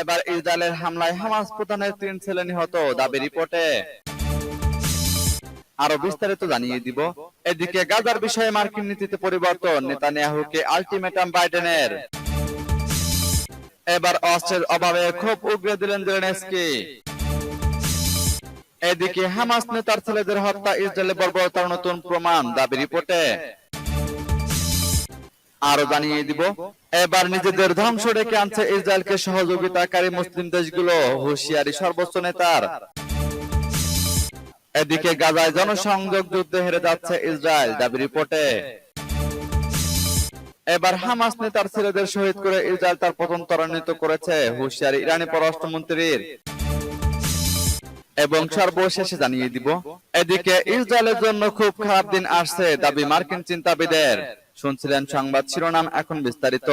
এবার ইসরায়েলের হামলায় হামাস প্রধানের তিন ছেলে নিহত দাবি রিপোর্টে। আরও বিস্তারিত জানিয়ে দিব। এদিকে গাজার বিষয়ে মার্কিন নীতিতে পরিবর্তন, নেতানিয়াহুকে আলটিমেটাম বাইডেনের। এবার অস্ত্রের অভাবে খুব উগরে দিলেন জেলেনস্কি। এদিকে হামাস নেতার ছেলেদের হত্যা ইসরায়েলের বর্বরতার নতুন প্রমাণ, দাবি রিপোর্টে। আরও জানিয়ে দিব। এবার নিজেদের ধ্বংস ডেকে আনছে ইসরায়েলকে সহযোগিতাকারী মুসলিম দেশগুলো, হুঁশিয়ারি সর্বোচ্চ নেতার। এদিকে গাজায় জনসংযোগ যুদ্ধে হেরে যাচ্ছে ইসরায়েল, দাবি রিপোর্টে। এবার হামাস নেতার ছেলেদের শহীদ করে ইসরায়েল তার পতন ত্বরান্বিত করেছে, হুঁশিয়ারি ইরানি পররাষ্ট্রমন্ত্রীর। এবং সর্বশেষে জানিয়ে দিব, এদিকে ইসরায়েলের জন্য খুব খারাপ দিন আসছে, দাবি মার্কিন চিন্তাবিদের। শুনছিলেন সংবাদ শিরোনাম এখন বিস্তারিত।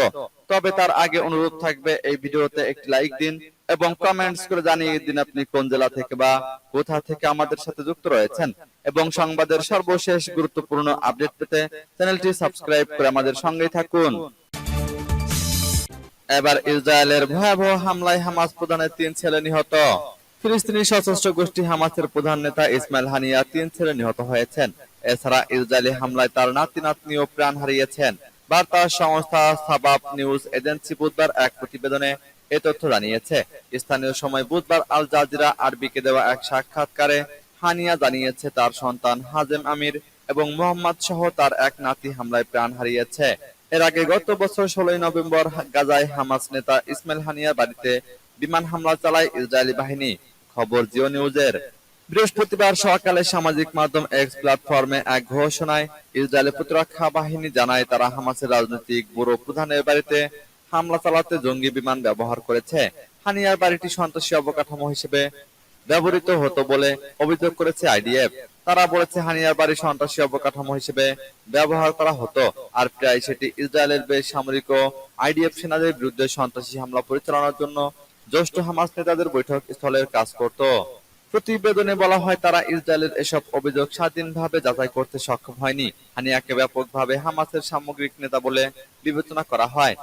তবে তার আগে অনুরোধ থাকবে এই ভিডিওতে একটি লাইক দিন এবং কমেন্টস করে জানিয়ে দিন আপনি কোন জেলা থেকে বা কোথা থেকে আমাদের সাথে যুক্ত রয়েছেন। এবং সংবাদের সর্বশেষ গুরুত্বপূর্ণ আপডেট পেতে চ্যানেলটি সাবস্ক্রাইব করে আমাদের সঙ্গেই থাকুন। এবার ইসরায়েলের ভয়াবহ হামলায় হামাস প্রধানের তিন ছেলে নিহত। ফিলিস্তিনি সশস্ত্র গোষ্ঠী হামাসের প্রধান নেতা ইসমাইল হানিয়া তিন ছেলে নিহত হয়েছেন। এছাড়া ইসরায়েলি হামলায় তার নাতি নাতনিও প্রাণ হারিয়েছেন। বার্তা সংস্থা সাবাব নিউজ এজেন্সি বুধবার এক প্রতিবেদনে এ তথ্য জানিয়েছে। স্থানীয় সময় বুধবার আল জাজিরা আরবিকে দেওয়া এক সাক্ষাৎকারে হানিয়া জানিয়েছে তার সন্তান হাজেম আমির এবং মোহাম্মদ সহ তার এক নাতি হামলায় প্রাণ হারিয়েছে। এর আগে গত বছর ষোলোই নভেম্বর গাজায় হামাস নেতা ইসমাইল হানিয়ার বাড়িতে বিমান হামলা চালায় ইসরায়েলি বাহিনী। খবর জিও নিউজের। বৃহস্পতিবার সকালে সামাজিক মাধ্যম এক্স প্ল্যাটফর্মে এক ঘোষণায় ইসরায়েলের প্রতিরক্ষা বাহিনী জানায় তারা হামাসের রাজনৈতিক ব্যুরো প্রধানের বাড়িতে হামলা চালাতে জঙ্গি বিমান ব্যবহার করেছে। হানিয়ার বাড়িটি সন্ত্রাসী অবকাঠামো হিসেবে ব্যবহৃত হতো বলে অভিযোগ করেছে আইডিএফ। তারা বলেছে, হানিয়ার বাড়ি সন্ত্রাসী অবকাঠামো হিসেবে ব্যবহার করা হতো আর প্রায় সেটি ইসরায়েলের বেশ সামরিক ও আইডিএফ সেনাদের বিরুদ্ধে সন্ত্রাসী হামলা পরিচালনার জন্য জ্যেষ্ঠ হামাস নেতাদের বৈঠক স্থলের কাজ করত। প্রতিবেদনে বলা হয়, তারা ইসরায়েলের এসব অভিযোগ স্বাধীনভাবে যাচাই করতে সক্ষম হয়নি। হানিয়াকে ব্যাপকভাবে হামাসের সামগ্রিক নেতা বলে বিবেচনা করা হয়।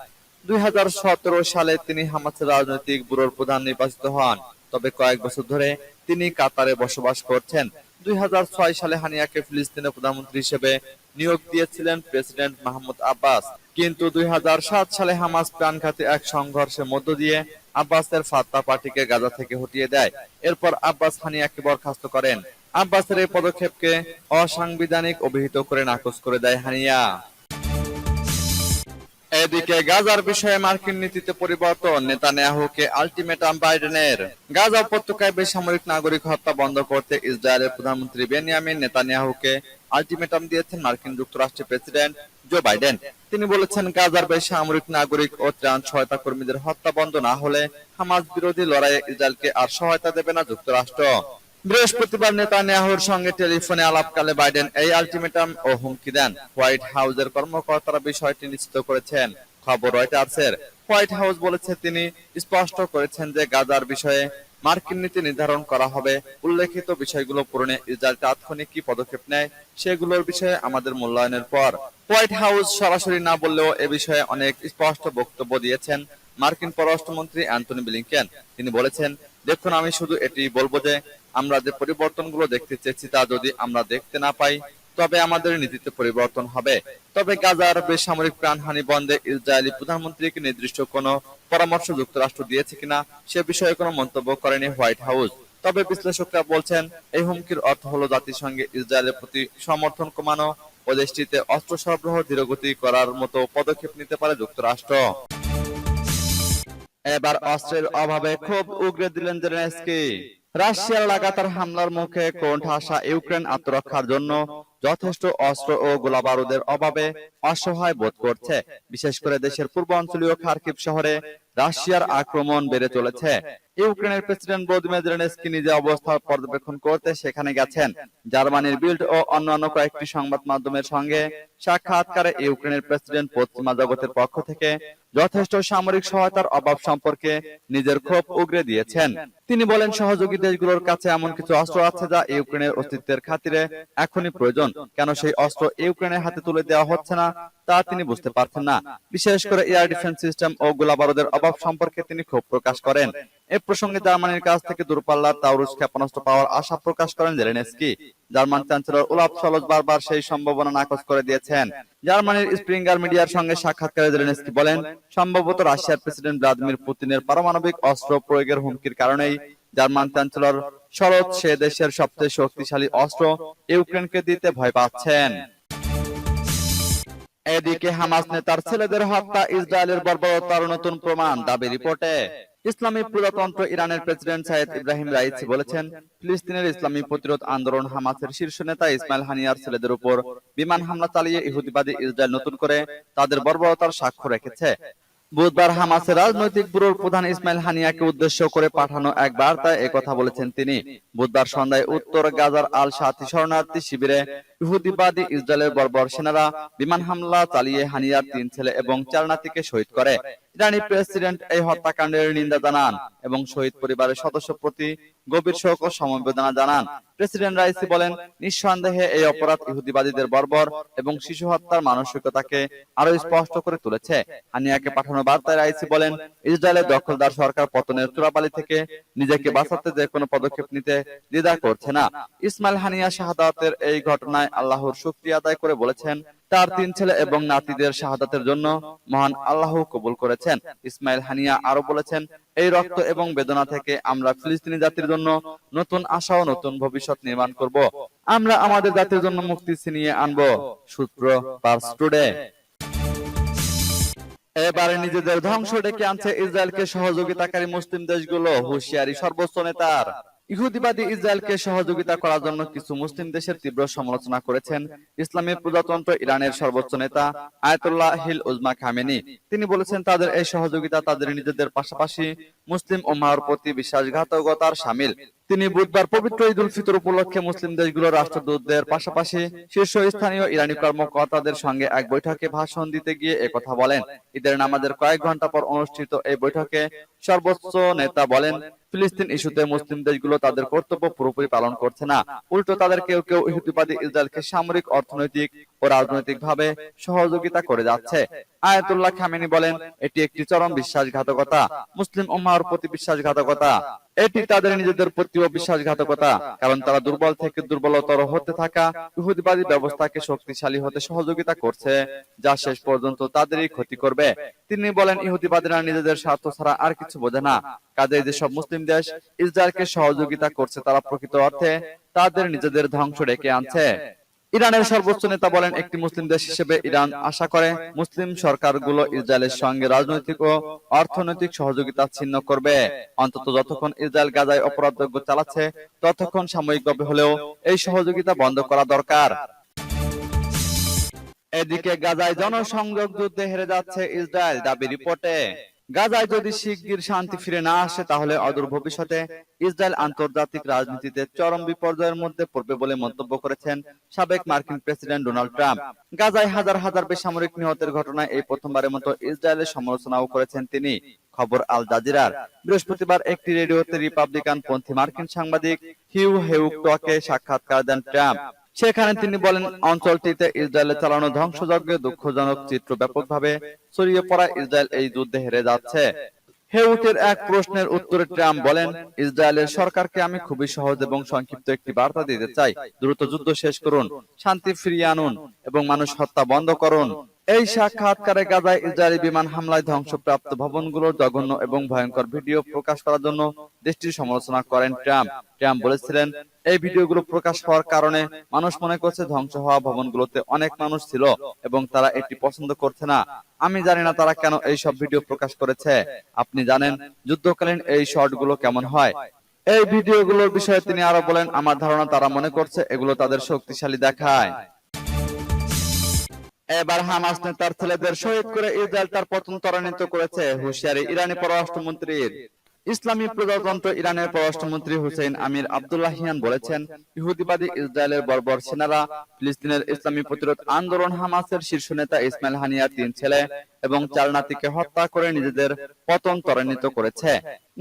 দুই হাজার সতেরো সালে তিনি হামাসের রাজনৈতিক ব্যুরোর প্রধান নির্বাচিত হন। তবে কয়েক বছর ধরে তিনি কাতারে বসবাস করছেন। দুই হাজার ছয় সালে হানিয়াকে ফিলিস্তিনের প্রধানমন্ত্রী হিসেবে নিয়োগ দিয়েছিলেন প্রেসিডেন্ট মাহমুদ আব্বাস। কিন্তু দুই হাজার সাত সালে হামাস প্রাণঘাতী এক সংঘর্ষের মধ্য দিয়ে আব্বাসের ফাত্তা পার্টিকে গাজা থেকে হটিয়ে দেয়। এরপর আব্বাস হানিয়াকে বরখাস্ত করেন। আব্বাসের এই পদক্ষেপকে অসাংবিধানিক অভিহিত করে নাকচ করে দেয় হানিয়া। এদিকে গাজার বিষয়ে মার্কিন নীতিতে পরিবর্তন, নেতানিয়াহুকে আলটিমেটাম বাইডেনের গাজা উপত্যকায় বেসামরিক নাগরিক হত্যা বন্ধ করতে ইসরায়েলের প্রধানমন্ত্রী বেনিয়ামিন নেতানিয়াহুকে আলটিমেটাম দিয়েছেন মার্কিন যুক্তরাষ্ট্রের প্রেসিডেন্ট জো বাইডেন। তিনি বলেছেন, গাজার বেসামরিক নাগরিক ও ত্রাণ সহায়তা কর্মীদের হত্যা বন্ধ না হলে হামাস বিরোধী লড়াইয়ে ইসরায়েলকে আর সহায়তা দেবে না যুক্তরাষ্ট্র। বৃহস্পতিবার নেতানিয়াহুর সঙ্গে টেলিফোনে আলাপকালে বাইডেন এই আলটিমেটাম ও হুমকি দেন। হোয়াইট হাউসের কর্মকর্তারা বিষয়টি নিশ্চিত করেছেন। খবর রয়টার্সের। হোয়াইট হাউস বলেছে, তিনি স্পষ্ট করেছেন যে গাজার বিষয়ে মার্কিন নীতি নির্ধারণ করা হবে। উল্লেখিত বিষয়গুলো পূরণে ইসরায়েল তাৎক্ষণিক কি পদক্ষেপ নেয় সেগুলোর বিষয়ে আমাদের মূল্যায়নের পর। হোয়াইট হাউস সরাসরি না বললেও এ বিষয়ে অনেক স্পষ্ট বক্তব্য দিয়েছেন। মার্কিন পররাষ্ট্রমন্ত্রী অ্যান্টনি ব্লিংকেন, তিনি বলেছেন, দেখুন, আমি শুধু এটি বলব যে, আমরা যে পরিবর্তনগুলো দেখতে চেয়েছি তা যদি আমরা দেখতে না পাই, তবে আমাদের নীতিতে পরিবর্তন হবে। তবে গাজার বেসামরিক প্রাণহানি বন্ধে ইসরায়েলি প্রধানমন্ত্রীকে নির্দিষ্ট কোনো পরামর্শ যুক্তরাষ্ট্র দিয়েছে কিনা, সে বিষয়ে কোনো মন্তব্য করেনি হোয়াইট হাউস। তবে বিশ্লেষকরা বলছেন, এই হুমকির অর্থ হলো জাতিসংঘে ইসরায়েলের প্রতি সমর্থন কমানো ও দেশটিতে অস্ত্র সরবরাহ ধীরগতি করার মতো পদক্ষেপ নিতে পারে যুক্তরাষ্ট্র। এবার অস্ত্রের অভাবে খুব উগরে দিলেন জেলেনস্কি রাশিয়ার লাগাতার হামলার মুখে কোন ঠাসা ইউক্রেন আত্মরক্ষার জন্য যথেষ্ট অস্ত্র ও গোলাবারুদের অভাবে অসহায় বোধ করছে। বিশেষ করে দেশের পূর্ব অঞ্চলীয় খার্কিব শহরে রাশিয়ার আক্রমণ বেড়ে চলেছে। ইউক্রেনের প্রেসিডেন্ট ভ্লাদিমির জেলেনস্কি নিজে অবস্থা পর্যবেক্ষণ করতে সেখানে গেছেন। জার্মানির বিল্ড ও অন্যান্য কয়েকটি সংবাদ মাধ্যমের সঙ্গে সাক্ষাৎকারে ইউক্রেনের প্রেসিডেন্ট পশ্চিমা জগতের পক্ষ থেকে যথেষ্ট সামরিক সহায়তার অভাব সম্পর্কে নিজের ক্ষোভ উগরে দিয়েছেন। তিনি বলেন সহযোগী দেশগুলোর কাছে এমন কিছু অস্ত্র আছে যা ইউক্রেনের অস্তিত্বের খাতিরে এখনই প্রয়োজন। কেন সেই অস্ত্র ইউক্রেনের হাতে তুলে দেওয়া হচ্ছে না? তা তিনি বুঝতে পারছেন না। বিশেষ করে এয়ার ডিফেন্স সিস্টেম ও গোলাবারুদের অভাব সম্পর্কে তিনি ক্ষোভ প্রকাশ করেন। এ প্রসঙ্গে জার্মানির কাছ থেকে দূরপাল্লার তাউরুস ক্ষেপণাস্ত্র পাওয়ার আশা প্রকাশ করেন Zelensky. German chancellor Olaf Scholz বারবার সেই সম্ভাবনা নাকচ করে দিয়েছেন। জার্মানির স্প্রিঙ্গার মিডিয়ার সঙ্গে সাক্ষাৎকারে জেলেনস্কি বলেন, সম্ভবত রাশিয়ার প্রেসিডেন্ট ভ্লাদিমির পুতিনের পারমাণবিক অস্ত্র প্রয়োগের হুমকির কারণেই জার্মান চ্যান্সেলর শরৎ সে দেশের সবচেয়ে শক্তিশালী অস্ত্র ইউক্রেনকে দিতে ভয় পাচ্ছেন। এদিকে হামাস নেতার ছেলেদের হত্যা ইসরায়েলের বর্বরতার নতুন প্রমাণ দাবি রিপোর্টে। ইসলামী প্রজাতন্ত্র ইরানের প্রেসিডেন্ট সাইদ ইব্রাহিম রাইসি বলেছেন, ফিলিস্তিনের ইসলামী প্রতিরোধ আন্দোলন হামাসের শীর্ষ নেতা ইসমাইল হানিয়ার ছেলেদের উপর বিমান হামলা চালিয়ে ইহুদিবাদী ইসরায়েল নতুন করে তাদের বর্বরতার সাক্ষ্য রেখেছে। বুধবার হামাসের রাজনৈতিক ব্যুরোর প্রধান ইসমাইল হানিয়াকে উদ্দেশ্য করে পাঠানো এক বার্তায় একথা বলেছেন তিনি। বুধবার সন্ধ্যায় উত্তর গাজার আল সাথী শরণার্থী শিবিরে ইহুদিবাদী ইসরায়েলের বর্বর সেনারা বিমান হামলা চালিয়ে হানিয়ার তিন ছেলে এবং চার নাতিকে শহীদ করে। ইরানি প্রেসিডেন্ট এই হত্যাকাণ্ডের নিন্দা জানান এবং শহীদ পরিবারের সদস্য প্রতি গভীর শোক ও সমবেদনা জানান। প্রেসিডেন্ট রাইসি বলেন, নিঃসন্দেহে এই অপরাধ ইহুদিবাদীদের বর্বর এবং শিশু হত্যার মানসিকতাকে আরও স্পষ্ট করে তুলেছে। হানিয়াকে পাঠানো বার্তায় রাইসি বলেন, ইসরায়েলের দখলদার সরকার পতনের চূড়াবালি থেকে নিজেকে বাঁচাতে যে কোনো পদক্ষেপ নিতে দ্বিধা করছে না। ইসমাইল হানিয়া শাহাদাতের এই ঘটনায় আল্লাহর শুকরিয়া আদায় করে বলেছেন, তার তিন ছেলে এবং নাতিদের শাহাদাতের জন্য মহান আল্লাহ কবুল করেছেন। ইসমাইল হানিয়া আরও বলেছেন, এই রক্ত এবং বেদনা থেকে আমরা ফিলিস্তিনি জাতির জন্য নতুন আশা ও নতুন ভবিষ্যৎ নির্মাণ করব। আমরা আমাদের জাতির জন্য মুক্তি ছিনিয়ে আনব, সূত্র পার্স টুডে। এবারে নিজেদের ধ্বংস ডেকে আনছে ইসরায়েলকে সহযোগিতাকারী মুসলিম দেশগুলো, হুঁশিয়ারি সর্বোচ্চ নেতার। ইহুদিবাদী ইসরায়েলকে সহযোগিতা করার জন্য কিছু মুসলিম দেশের তীব্র সমালোচনা করেছেন ইসলামী প্রজাতন্ত্র ইরানের সর্বোচ্চ নেতা আয়তুল্লাহ হিল উজমা খামেনি। তিনি বলেছেন, তাদের এই সহযোগিতা তাদের নিজেদের পাশাপাশি মুসলিম উম্মাহর প্রতি বিশ্বাসঘাতকতার সামিল। তিনি বুধবার পবিত্র ঈদ উল ফিতর উপলক্ষে মুসলিম দেশগুলোর রাষ্ট্রদূতদের পাশাপাশি শীর্ষস্থানীয় ইরানি কর্মকর্তাদের সঙ্গে এক বৈঠকে ভাষণ দিতে গিয়ে একথা বলেন। ঈদের নামাজের কয়েক ঘণ্টা পর অনুষ্ঠিত এই বৈঠকে সর্বোচ্চ নেতা বলেন, ফিলিস্তিন ইস্যুতে মুসলিম দেশগুলো তাদের কর্তব্য পুরোপুরি পালন করছে না। উল্টো তাদের কেউ কেউ ইহুদিবাদী ইসরায়েলকে সামরিক, অর্থনৈতিক ও রাজনৈতিক ভাবে সহযোগিতা করে যাচ্ছে। আয়াতুল্লাহ খামেনি বলেন, এটি একটি চরম বিশ্বাসঘাতকতা। মুসলিম উম্মাহর প্রতি বিশ্বাসঘাতকতা। এটি তাদের নিজেদের প্রতিও বিশ্বাসঘাতকতা, কারণ তারা দুর্বল থেকে দুর্বলতর হতে থাকা ইহুদিবাদী ব্যবস্থাকে শক্তিশালী হতে সহযোগিতা করছে, যা শেষ পর্যন্ত তাদেরই ক্ষতি করবে। তিনি বলেন, ইহুদিবাদীরা নিজেদের স্বার্থ ছাড়া আর কিছু বোঝে না। কাজে যেসব মুসলিম দেশ ইসরায়েলকে সহযোগিতা করছে, তারা প্রকৃত অর্থে তাদের নিজেদের ধ্বংস ডেকে আনছে। ইরানের সর্বোচ্চ নেতা বলেন একটি মুসলিম দেশ হিসেবে ইরান আশা করে, মুসলিম সরকারগুলো ইসরায়েলের সঙ্গে রাজনৈতিক ও অর্থনৈতিক সহযোগিতা ছিন্ন করবে। অন্তত যতক্ষণ ইসরায়েল গাজায় অপরাধযোগ্য চালাচ্ছে, ততক্ষণ সাময়িকভাবে হলেও এই সহযোগিতা বন্ধ করা দরকার। এদিকে গাজায় জনসংযোগ যুদ্ধে হেরে যাচ্ছে ইসরায়েল, দাবি রিপোর্টে। গাজায় যদি শিগগির শান্তি ফিরে না আসে, তাহলে অদূর ভবিষ্যতে ইসরায়েল আন্তর্জাতিক রাজনীতিতে চরম বিপর্যয়ের মধ্যে পড়বে বলে মন্তব্য করেছেন সাবেক মার্কিন প্রেসিডেন্ট ডোনাল্ড ট্রাম্প। গাজায় হাজার হাজার বেসামরিক নিহতের ঘটনায় এই প্রথমবারের মতো ইসরায়েলের সমালোচনাও করেছেন তিনি। খবর আল জাজিরার। বৃহস্পতিবার একটি রেডিওতে রিপাবলিকান পন্থী মার্কিন সাংবাদিক হিউ হেউকটকে সাক্ষাৎকার দেন ট্রাম্প। সেখানে তিনি বলেন অঞ্চলটিতে ইসরায়েলে চালানো ধ্বংসযজ্ঞে দুঃখজনক চিত্র ব্যাপকভাবে ছড়িয়ে পড়া ইসরায়েল এই যুদ্ধে হেরে যাচ্ছে। হেউটের এক প্রশ্নের উত্তরে ট্রাম্প বলেন ইসরায়েলের সরকারকে আমি খুবই সহজ এবং সংক্ষিপ্ত একটি বার্তা দিতে চাই। দ্রুত যুদ্ধ শেষ করুন শান্তি ফিরিয়ে আনুন এবং মানুষ হত্যা বন্ধ করুন। এই সাক্ষাৎকারে গাজায় ইসরায়েলি বিমান হামলায় ধ্বংসপ্রাপ্ত ভবনগুলোর জঘন্য এবং ভয়ঙ্কর ভিডিও প্রকাশ করার জন্য দেশটির সমালোচনা করেন ট্রাম্প। ট্রাম্প বলেছিলেন, এই ভিডিওগুলো প্রকাশ হওয়ার কারণে মানুষ মনে করছে ধ্বংস হওয়া ভবনগুলোতে অনেক মানুষ ছিল এবং তারা এটি পছন্দ করছে না। আমি জানি না তারা কেন এই সব ভিডিও প্রকাশ করেছে। আপনি জানেন যুদ্ধকালীন এই শর্টগুলো কেমন হয়। এই ভিডিওগুলোর বিষয়ে তিনি আরও বলেন, আমার ধারণা তারা মনে করছে এগুলো তাদের শক্তিশালী দেখায়। এবার হামাস নেতার ছেলেদের শহীদ করে ইসরায়েল তার পতন ত্বরান্বিত করেছে, হুঁশিয়ারি ইরানি পররাষ্ট্রমন্ত্রীর। ইসলামী প্রজাতন্ত্র ইরানের পররাষ্ট্রমন্ত্রী হুসেইন আমির আব্দুল্লাহিয়ান বলেছেন, ইহুদিবাদী ইসরায়েলের বর্বর সেনারা ফিলিস্তিনের ইসলামী প্রতিরোধ আন্দোলন হামাসের শীর্ষ নেতা ইসমাইল হানিয়ার তিন ছেলে এবং চার নাতিকে হত্যা করে নিজেদের পতন ত্বরান্বিত করেছে।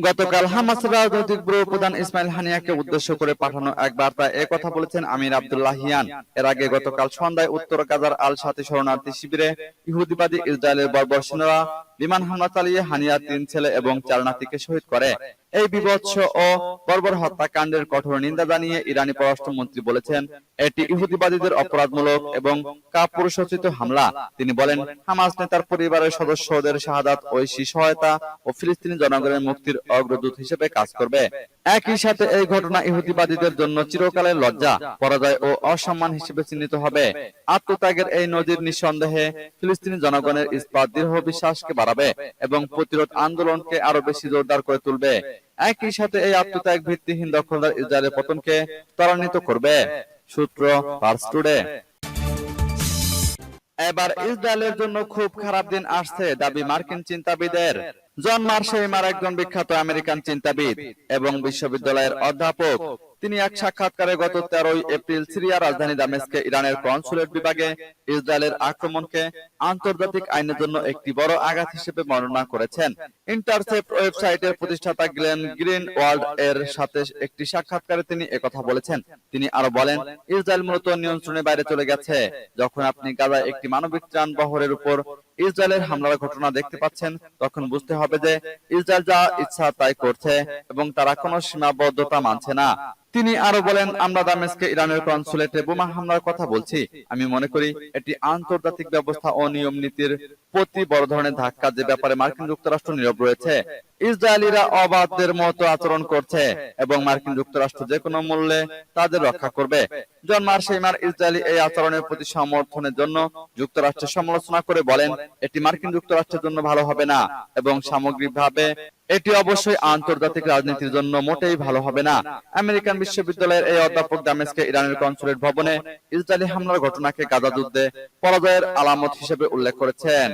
গতকাল হামাসের রাজনৈতিক ব্যুরো প্রধান ইসমাইল হানিয়াকে উদ্দেশ্য করে পাঠানো এক বার্তায় এ কথা বলেছেন আমির আব্দুল্লাহ হিয়ান। এর আগে গতকাল সন্ধ্যায় উত্তর গাজার আল সাথী শরণার্থী শিবিরে ইহুদিবাদী ইসরায়েলের বর্বর সেনারা বিমান হামলা চালিয়ে হানিয়ার তিন ছেলে এবং চার নাতিকে শহীদ করে। এই বিভৎস ও বর্বর হত্যাকাণ্ডের কঠোর নিন্দা জানিয়ে ইরানি পররাষ্ট্রমন্ত্রী বলেছেন, এটি ইহুদিবাদীদের অপরাধমূলক এবং কাপুরুষোচিত হামলা। তিনি বলেন, হামাস নেতার পরিবারের সদস্যদের শাহাদাত, ঐশী সহায়তা ও ফিলিস্তিনি জনগণের মুক্তির অগ্রদূত হিসেবে কাজ করবে। একই সাথে এই ঘটনা ইহুদিবাদীদের জন্য চিরকালের লজ্জা, পরাজয় ও অসম্মান হিসেবে চিহ্নিত হবে। আত্মত্যাগের এই নজির নিঃসন্দেহে ফিলিস্তিনি জনগণের ইস্পাত দৃঢ় বিশ্বাসকে বাড়াবে এবং প্রতিরোধ আন্দোলনকে আরও বেশি জোরদার করে তুলবে। একই সাথে এই আত্মত্যাগ ভিত্তিহীন দখলদার ইসরায়েলের পতনকে ত্বরান্বিত করবে, সূত্র পার্স টুডে। এবার ইসরায়েলের জন্য খুব খারাপ দিন আসছে দাবি মার্কিন চিন্তাবিদের। জন মার্শেইমার একজন বিখ্যাত আমেরিকান চিন্তাবিদ এবং বিশ্ববিদ্যালয়ের অধ্যাপক তিনি এক সাক্ষাৎকারে গত তেরোই এপ্রিল সিরিয়া রাজধানী দামেস্কে ইরানের কনসুলেট বিভাগে ইসরায়েলের আক্রমণকে আন্তর্জাতিক আইনের জন্য একটি বড় আঘাত হিসেবে বর্ণনা করেছেন। ইন্টারসেপ্ট ওয়েবসাইটের প্রতিষ্ঠাতা গ্লেন গ্রিন ওয়ার্ল্ড এর সাথে একটি সাক্ষাৎকারে তিনি একথা বলেছেন। তিনি আরও বলেন, ইসরায়েল মূলত নিয়ন্ত্রণের বাইরে চলে গেছে। যখন আপনি গাজায় একটি মানবিক ত্রাণ বহরের উপর ইসরায়েলের হামলার ঘটনা দেখতে পাচ্ছেন, তখন বুঝতে হবে যে ইসরায়েল যা ইচ্ছা তাই করছে এবং তারা কোনো সীমাবদ্ধতা মানছে না। তিনি আরও বলেন, আমরা দামেস্কে ইরানের কনসুলেটে বোমা হামলার কথা বলছি। আমি মনে করি এটি আন্তর্জাতিক ব্যবস্থা ও নিয়ম নীতির প্রতি বড় ধরনের ধাক্কা যে ব্যাপারে মার্কিন যুক্তরাষ্ট্র নীরব রয়েছে। ইসরায়েলিরা অবাধদের মতো আচরণ করছে এবং মার্কিন যুক্তরাষ্ট্র যে কোনো মূল্যে তাদের রক্ষা করবে। জন মার্শেইমার ইসরায়েলি এই আচরণের প্রতি সমর্থনের জন্য যুক্তরাষ্ট্রের সমালোচনা করে বলেন এটি মার্কিন যুক্তরাষ্ট্রের জন্য ভালো হবে না এবং সামগ্রিকভাবে এটি অবশ্যই আন্তর্জাতিক রাজনীতির জন্য মোটেই ভালো হবে না। আমেরিকান বিশ্ববিদ্যালয়ের এই অধ্যাপক দামেসকে ইরানের কনসুলেট ভবনে ইসরায়েলি হামলার ঘটনাকে গাজা যুদ্ধে পরাজয়ের আলামত হিসেবে উল্লেখ করেছেন।